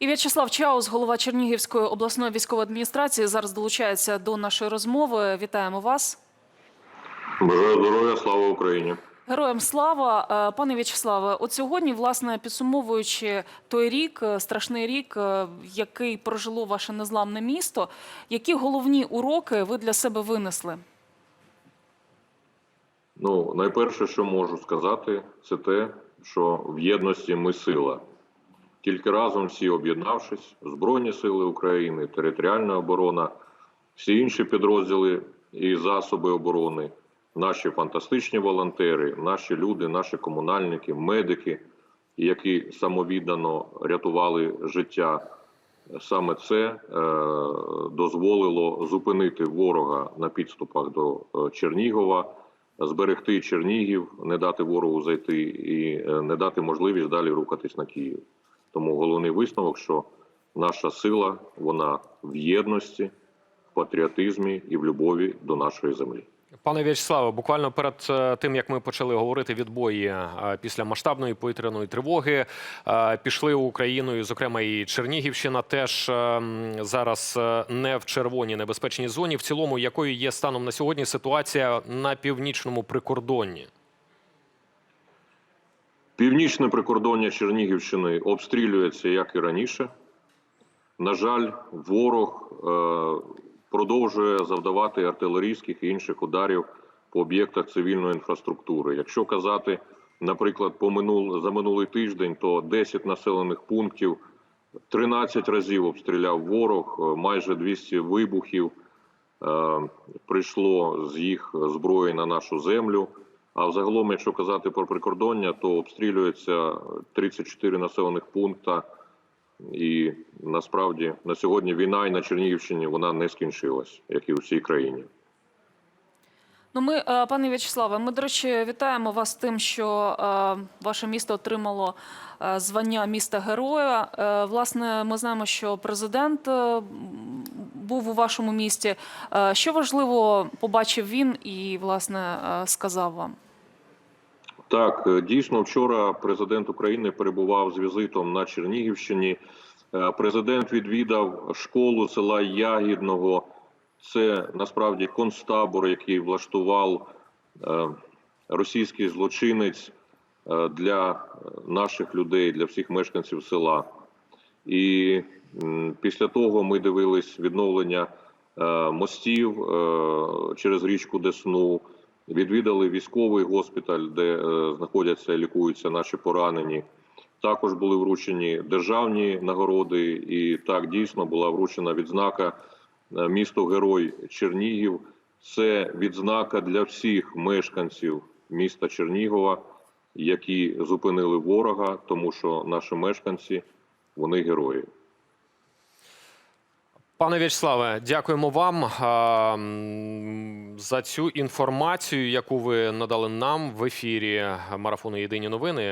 І В'ячеслав Чаус, голова Чернігівської обласної військової адміністрації, зараз долучається до нашої розмови. Вітаємо вас. Бажаю здоров'я, слава Україні. Героям слава, Е, пане В'ячеславе. От сьогодні, власне, підсумовуючи той рік, е, страшний рік, е, який прожило ваше незламне місто, які головні уроки ви для себе винесли? Ну, найперше, що можу сказати, це те, що в єдності ми сила. Тільки разом всі об'єднавшись, Збройні сили України, територіальна оборона, всі інші підрозділи і засоби оборони, наші фантастичні волонтери, наші люди, наші комунальники, медики, які самовіддано рятували життя. Саме це е, дозволило зупинити ворога на підступах до е, Чернігова, зберегти Чернігів, не дати ворогу зайти і е, не дати можливість далі рухатись на Київ. Тому головний висновок, що наша сила вона в єдності, в патріотизмі і в любові до нашої землі. Пане В'ячеславе, буквально перед е, тим як ми почали говорити відбої е, після масштабної повітряної тривоги, е, пішли Україною, зокрема і Чернігівщина, теж зараз не в червоній небезпечній зоні. В цілому, якою є станом на сьогодні ситуація на північному прикордонні? Північне прикордоння Чернігівщини обстрілюється як і раніше. На жаль, ворог е, продовжує завдавати артилерійських і інших ударів по об'єктах цивільної інфраструктури. Якщо казати, наприклад, по минул, за минулий тиждень, то 10 населених пунктів 13 разів обстріляв ворог, е, майже 200 вибухів е, прийшло з їх зброї на нашу землю. А взагалом, якщо казати про прикордоння, то обстрілюється 34 населених пункта. І насправді на сьогодні війна і на Чернігівщині вона не скінчилась, як і у всій країні. Ну, ми, е, пане В'ячеславе, ми, до речі, вітаємо вас тим, що е, ваше місто отримало е, звання міста героя. Власне, ми знаємо, що президент був у вашому місті. Е, Що важливо побачив він і, власне, е, сказав вам? Так, е, дійсно, вчора президент України перебував з візитом на Чернігівщині. Президент відвідав школу села Ягідного. Це насправді концтабор, який влаштував російський злочинець для наших людей, для всіх мешканців села. І після того ми дивились відновлення е, мостів е, через річку Десну. Відвідали військовий госпіталь, де е, знаходяться і лікуються наші поранені. Також були вручені державні нагороди, і так дійсно була вручена відзнака місто Герой Чернігів. Це відзнака для всіх мешканців міста Чернігова, які зупинили ворога, тому що наші мешканці вони герої. Пане В'ячеславе, дякуємо вам за цю інформацію, яку ви надали нам в ефірі марафону Єдині новини.